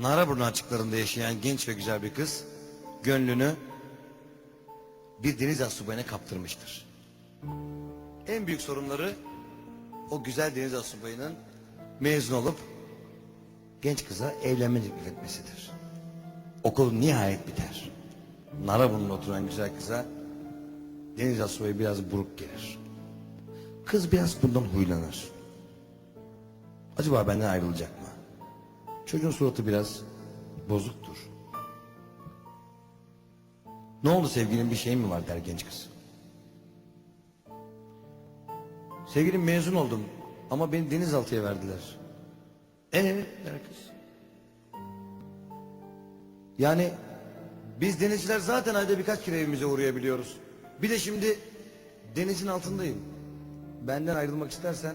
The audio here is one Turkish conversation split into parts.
Naraburnu açıklarında yaşayan genç ve güzel bir kız gönlünü bir deniz asubayına kaptırmıştır. En büyük sorunları o güzel deniz asubayının mezun olup genç kıza evlenme teklif etmesidir. Okul nihayet biter. Naraburnu'nda oturan güzel kıza deniz asubayı biraz buruk gelir. Kız biraz bundan huylanır. Acaba benden ayrılacak? Çocuğun suratı biraz bozuktur. Ne oldu sevgilin bir şey mi var der genç kız. Sevgilim mezun oldum ama beni denizaltıya verdiler. Ee der kız. Yani biz denizciler zaten ayda birkaç kere evimize uğrayabiliyoruz. Bir de şimdi denizin altındayım. Benden ayrılmak istersen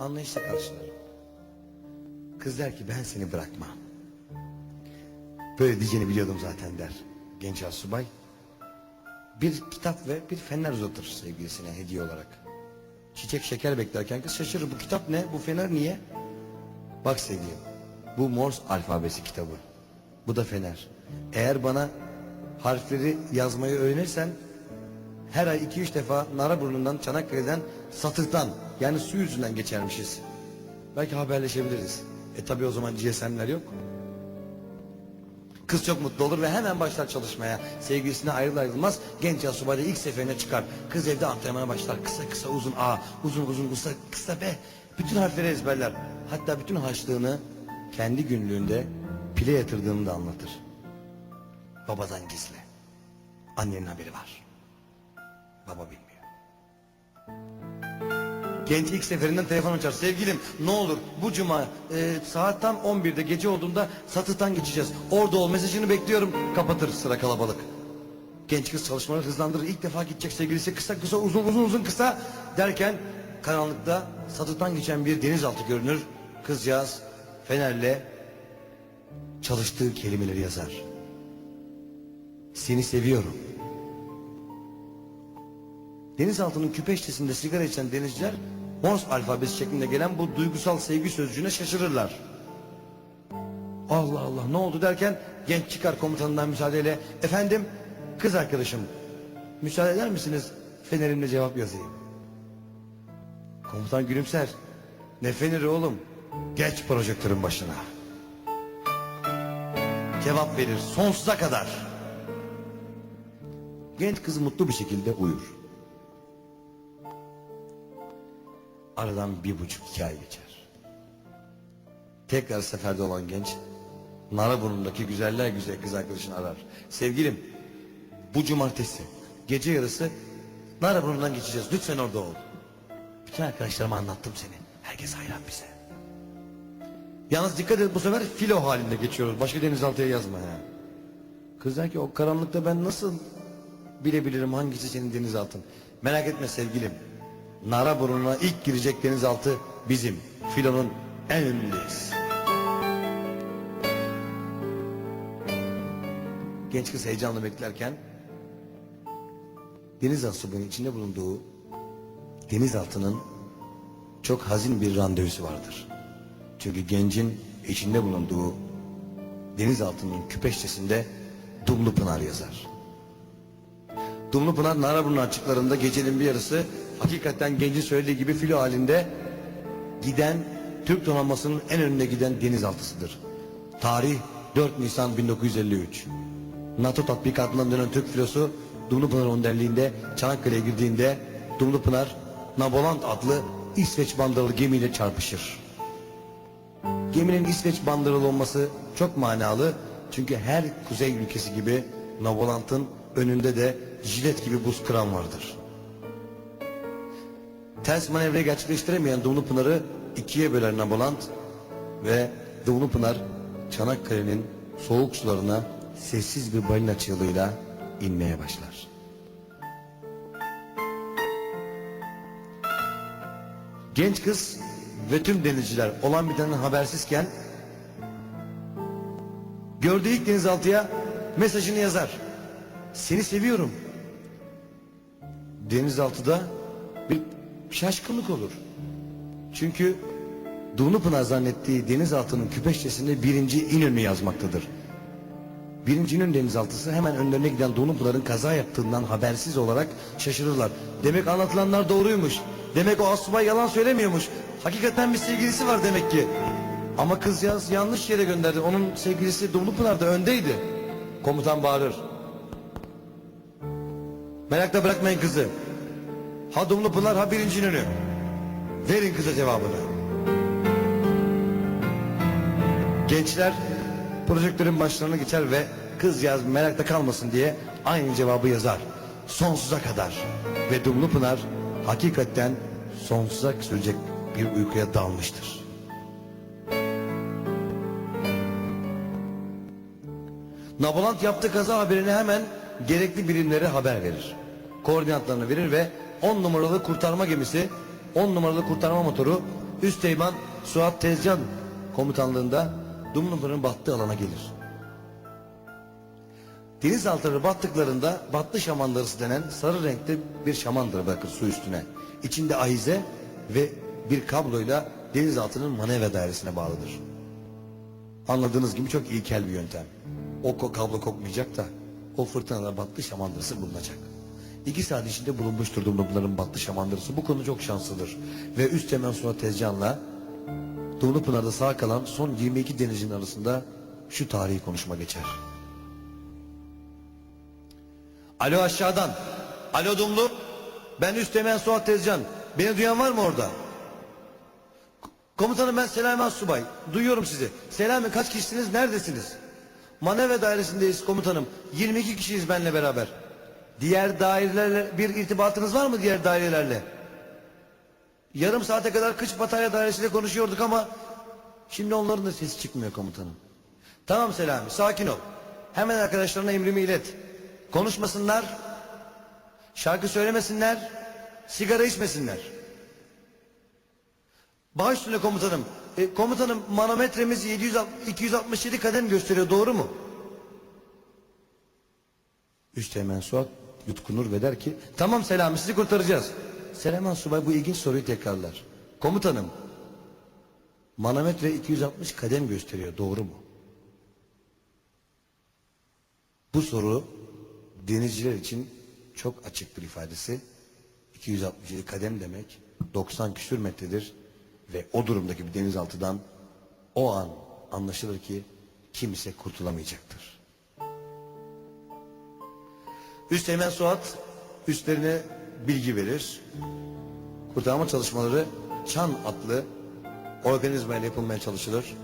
anlayışla karşılarım. Kız der ki ben seni bırakmam. Böyle diyeceğini biliyordum zaten der genç asubay. Bir kitap ve bir fener uzatır sevgilisine hediye olarak. Çiçek şeker beklerken kız şaşırır. Bu kitap ne? Bu fener niye? Bak sevgilim. Bu Morse alfabesi kitabı. Bu da fener. Eğer bana harfleri yazmayı öğrenirsen her ay iki üç defa Naraburnu'ndan Çanakkale'den Satır'dan yani su yüzünden geçermişiz. Belki haberleşebiliriz. E tabi o zaman GSM'ler yok. Kız çok mutlu olur ve hemen başlar çalışmaya. Sevgilisine ayrıl ayrılmaz genç asubay da ilk seferine çıkar. Kız evde antrenmana başlar. Kısa kısa uzun A, uzun uzun kısa kısa B. Bütün harfleri ezberler. Hatta bütün harçlığını kendi günlüğünde pile yatırdığını da anlatır. Babadan gizli. Annenin haberi var. Baba bilmiyor. Genç ilk seferinden telefon açar. Sevgilim ne olur bu cuma e, saat tam 11'de gece olduğunda satıtan geçeceğiz. Orada ol mesajını bekliyorum. Kapatır sıra kalabalık. Genç kız çalışmaları hızlandırır. İlk defa gidecek sevgilisi kısa kısa uzun uzun uzun kısa derken karanlıkta satıtan geçen bir denizaltı görünür. Kızcağız fenerle çalıştığı kelimeleri yazar. Seni seviyorum. Denizaltının küpeştesinde sigara içen denizciler Morse alfabesi şeklinde gelen bu duygusal sevgi sözcüğüne şaşırırlar. Allah Allah ne oldu derken genç çıkar komutanından müsaadeyle efendim kız arkadaşım müsaade eder misiniz fenerimle cevap yazayım. Komutan gülümser. Ne feneri oğlum geç projektörün başına. Cevap verir sonsuza kadar. Genç kız mutlu bir şekilde uyur. Aradan bir buçuk iki ay geçer. Tekrar seferde olan genç Naraburnu'ndaki güzeller güzel kız arkadaşını arar. Sevgilim bu cumartesi gece yarısı Naraburnu'ndan geçeceğiz. Lütfen orada ol. Bütün arkadaşlarıma anlattım seni. Herkes hayran bize. Yalnız dikkat et bu sefer filo halinde geçiyoruz. Başka denizaltıya yazma ya. Kız der ki o karanlıkta ben nasıl bilebilirim hangisi senin denizaltın. Merak etme sevgilim. Naraburnu'na ilk girecek denizaltı bizim. Filonun en önündeyiz. Genç kız heyecanla beklerken denizaltı subayının içinde bulunduğu denizaltının çok hazin bir randevusu vardır. Çünkü gencin içinde bulunduğu denizaltının küpeştesinde Dumlu Pınar yazar. Dumlu Pınar Naraburnu açıklarında gecenin bir yarısı hakikaten gencin söylediği gibi filo halinde giden Türk donanmasının en önünde giden denizaltısıdır. Tarih 4 Nisan 1953. NATO tatbikatından dönen Türk filosu Dumlupınar önderliğinde Çanakkale'ye girdiğinde Dumlupınar Naboland adlı İsveç bandıralı gemiyle çarpışır. Geminin İsveç bandıralı olması çok manalı çünkü her kuzey ülkesi gibi Naboland'ın önünde de jilet gibi buz kıran vardır. Ters manevrayı gerçekleştiremeyen Dumlupınar'ı ikiye böler Naboland ve Dumlupınar Çanakkale'nin soğuk sularına sessiz bir balina çığlığıyla inmeye başlar. Genç kız ve tüm denizciler olan bitenden habersizken gördüğü ilk denizaltıya mesajını yazar. Seni seviyorum. Denizaltıda bir şaşkınlık olur. Çünkü Dumlupınar zannettiği denizaltının küpeşçesinde birinci İnönü yazmaktadır. Birinci İnönü denizaltısı hemen önlerine giden Dumlupınar'ın kaza yaptığından habersiz olarak şaşırırlar. Demek anlatılanlar doğruymuş. Demek o asubay yalan söylemiyormuş. Hakikaten bir sevgilisi var demek ki. Ama kızcağız yanlış yere gönderdi. Onun sevgilisi Dumlupınar'da öndeydi. Komutan bağırır. Merakla bırakmayın kızı. Ha Dumlupınar ha birinci İnönü. Verin kıza cevabını. Gençler projektörün başlarına geçer ve kızcağız merakta kalmasın diye aynı cevabı yazar. Sonsuza kadar. Ve Dumlupınar hakikaten sonsuza sürecek bir uykuya dalmıştır. Nabolant yaptığı kaza haberini hemen gerekli birimlere haber verir. Koordinatlarını verir ve 10 numaralı kurtarma gemisi, 10 numaralı kurtarma motoru Üsteğmen Suat Tezcan komutanlığında Dumlupınar'ın battığı alana gelir. Denizaltıları battıklarında battı şamandarısı denen sarı renkte bir şamandıra bırakır su üstüne. İçinde ahize ve bir kabloyla denizaltının manevra dairesine bağlıdır. Anladığınız gibi çok ilkel bir yöntem. O kablo kokmayacak da o fırtınada battı şamandırası bulunacak. İki saat içinde bulunmuştur Dumlupınar'ın battı şamandırası. Bu konu çok şanslıdır. Ve üst hemen sonra Tezcan'la Dumlupınar'da sağ kalan son 22 denizcinin arasında şu tarihi konuşma geçer. Alo aşağıdan. Alo Dumlu. Ben Üsteğmen Suat Tezcan. Beni duyan var mı orada? Komutanım ben Selami Subay. Duyuyorum sizi. Selami kaç kişisiniz? Neredesiniz? Manevra dairesindeyiz komutanım. 22 kişiyiz benle beraber. Diğer dairelerle bir irtibatınız var mı diğer dairelerle? Yarım saate kadar Kıç Batarya Dairesi'yle konuşuyorduk ama şimdi onların da sesi çıkmıyor komutanım. Tamam Selami sakin ol. Hemen arkadaşlarına emrimi ilet. Konuşmasınlar, şarkı söylemesinler, sigara içmesinler. Baş üstüne komutanım. E, komutanım manometremiz 760 267 kadem gösteriyor doğru mu? Üsteğmen Suat yutkunur ve der ki tamam Selami sizi kurtaracağız. Selaman Subay bu ilginç soruyu tekrarlar. Komutanım manometre 260 kadem gösteriyor doğru mu? Bu soru denizciler için çok açık bir ifadesi. 267 kadem demek 90 küsür metredir ve o durumdaki bir denizaltıdan o an anlaşılır ki kimse kurtulamayacaktır. Üsteğmen Suat üstlerine bilgi verir. Kurtarma çalışmaları Çan adlı organizma ile yapılmaya çalışılır.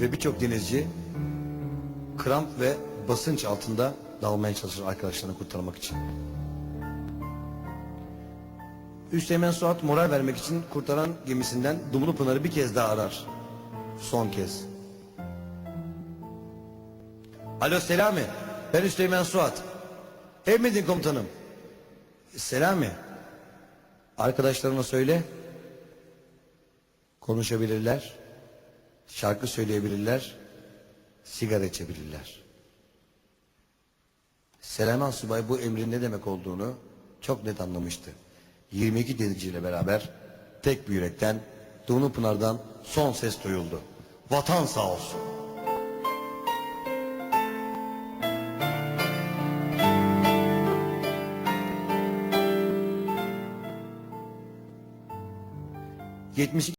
Ve birçok denizci kramp ve basınç altında dalmaya çalışır arkadaşlarını kurtarmak için. Üsteğmen Suat moral vermek için kurtaran gemisinden Dumlu Pınar'ı bir kez daha arar. Son kez. Alo Selami. Ben Üsteğmen Suat. Emredin komutanım. Selami. Arkadaşlarına söyle. Konuşabilirler. Şarkı söyleyebilirler. Sigara içebilirler. Selaman Subay bu emrin ne demek olduğunu çok net anlamıştı. 22 denizciyle beraber tek bir yürekten Dumlu Pınar'dan son ses duyuldu. Vatan sağ olsun. Yetmiş